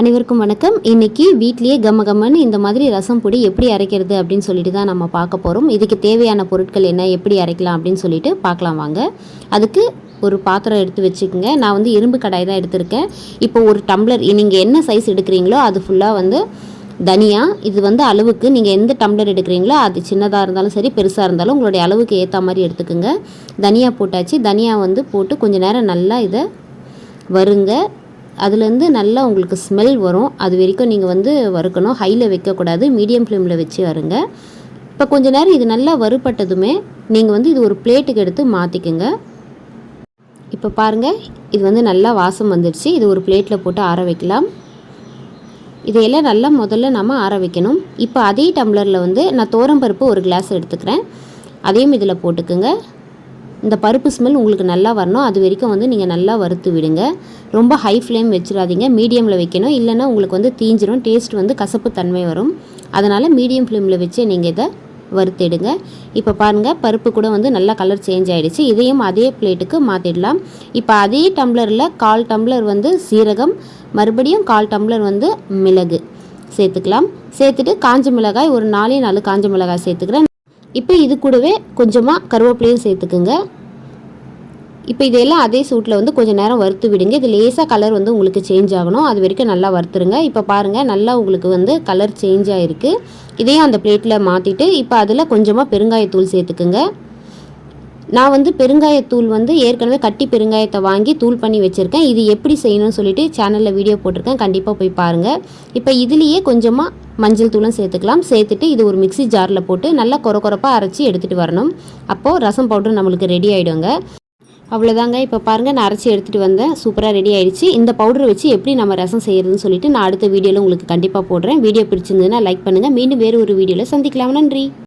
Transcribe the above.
அனைவருக்கும் வணக்கம். இன்னைக்கு வீட்லேயே கம்ம கம்மன்னு இந்த மாதிரி ரசம் பொடி எப்படி அரைக்கிறது அப்படின்னு சொல்லிட்டு தான் நம்ம பார்க்க போகிறோம் இதுக்கு தேவையான பொருட்கள் என்ன எப்படி அரைக்கலாம் அப்படின்னு சொல்லிட்டு பார்க்கலாம் வாங்க. அதுக்கு ஒரு பாத்திரம் எடுத்து வச்சுக்கோங்க. நான் வந்து இரும்பு கடாய் தான் எடுத்திருக்கேன். இப்போ ஒரு டம்ளர் நீங்கள் என்ன சைஸ் எடுக்கிறீங்களோ அது ஃபுல்லாக வந்து தனியா இது வந்து அளவுக்கு நீங்கள் எந்த டம்ளர் எடுக்கிறீங்களோ அது சின்னதாக இருந்தாலும் சரி பெருசாக இருந்தாலும் உங்களுடைய அளவுக்கு ஏற்ற மாதிரி எடுத்துக்கோங்க. தனியா போட்டாச்சு. தனியா வந்து போட்டு கொஞ்சம் நேரம் நல்லா இதை வருங்க அதுலேருந்து நல்லா உங்களுக்கு ஸ்மெல் வரும். அது வரைக்கும் நீங்கள் வந்து வறுக்கணும். ஹையில் வைக்கக்கூடாது. மீடியம் ஃப்ளேமில் வச்சு வருங்க இப்போ கொஞ்ச நேரம் இது நல்லா வறுபட்டதுமே நீங்கள் வந்து இது ஒரு பிளேட்டுக்கு எடுத்து மாற்றிக்குங்க இப்போ பாருங்கள் இது வந்து நல்லா வாசம் வந்துடுச்சு. இது ஒரு பிளேட்டில் போட்டு ஆற வைக்கலாம். இதையெல்லாம் நல்லா முதல்ல நம்ம ஆற வைக்கணும். இப்போ அதே டம்ளரில் வந்து நான் தோரம்பருப்பு ஒரு கிளாஸ் எடுத்துக்கிறேன். அதையும் இதில் போட்டுக்குங்க. இந்த பருப்பு ஸ்மெல் உங்களுக்கு நல்லா வரணும். அது வரைக்கும் வந்து நீங்கள் நல்லா வறுத்து விடுங்க. ரொம்ப ஹை ஃப்ளேம் வச்சிடாதீங்க. மீடியமில் வைக்கணும். இல்லைன்னா உங்களுக்கு வந்து தீஞ்சிரும். டேஸ்ட் வந்து கசப்பு தன்மை வரும். அதனால் மீடியம் ஃப்ளேமில் வச்சு நீங்கள் இதை வறுத்தெடுங்க இப்போ பாருங்கள் பருப்பு கூட வந்து நல்லா கலர் சேஞ்ச் ஆகிடுச்சு இதையும் அதே பிளேட்டுக்கு மாற்றிடலாம் இப்போ அதே டம்ளரில் கால் டம்ளர் வந்து சீரகம் மறுபடியும் கால் டம்ளர் வந்து மிளகு. சேர்த்துக்கலாம். சேர்த்துட்டு காஞ்ச மிளகாய் ஒரு நாலே நாலு காஞ்ச மிளகாய் சேர்த்துக்கிறேன். இப்போ இது கூடவே கொஞ்சமாக கருவேப்பிலையும் சேர்த்துக்குங்க. இப்போ இதெல்லாம் அதே சூட்டில் வந்து கொஞ்சம் நேரம் வறுத்து விடுங்க. இது லேசாக கலர் வந்து உங்களுக்கு சேஞ்ச் ஆகணும். அது வரைக்கும் நல்லா வறுத்துருங்க. இப்போ பாருங்கள் நல்லா உங்களுக்கு வந்து கலர் சேஞ்ச் ஆகிருக்கு இதையும் அந்த பிளேட்டில் மாற்றிட்டு இப்போ அதில் கொஞ்சமாக பெருங்காயத்தூள் சேர்த்துக்குங்க. நான் வந்து பெருங்காயத்தூள் வந்து ஏற்கனவே கட்டி பெருங்காயத்தை வாங்கி தூள் பண்ணி வச்சுருக்கேன். இது எப்படி செய்யணும்னு சொல்லிட்டு சேனலில் வீடியோ போட்டிருக்கேன். கண்டிப்பாக போய் பாருங்கள் இப்போ இதுலேயே கொஞ்சமாக மஞ்சள் தூளும் சேர்த்துக்கலாம். சேர்த்துட்டு இது ஒரு மிக்ஸி ஜாரில் போட்டு நல்லா கொர கொரப்பாக அரைச்சி எடுத்துகிட்டு வரணும். அப்போது ரசம் பவுடர் நம்மளுக்கு ரெடி ஆகிடுங்க அவ்வளோதாங்க இப்போ பாருங்கள் நான் அரைச்சி எடுத்துகிட்டு வந்தேன். சூப்பராக ரெடி ஆயிடுச்சு. இந்த பவுடரை வச்சு எப்படி நம்ம ரசம் செய்கிறதுன்னு சொல்லிட்டு நான் அடுத்த வீடியோவில் உங்களுக்கு கண்டிப்பாக போடுறேன். வீடியோ பிடிச்சிருந்ததுன்னா லைக் பண்ணுங்கள் மீண்டும் வேறு ஒரு வீடியோவில் சந்திக்கலாம். நன்றி.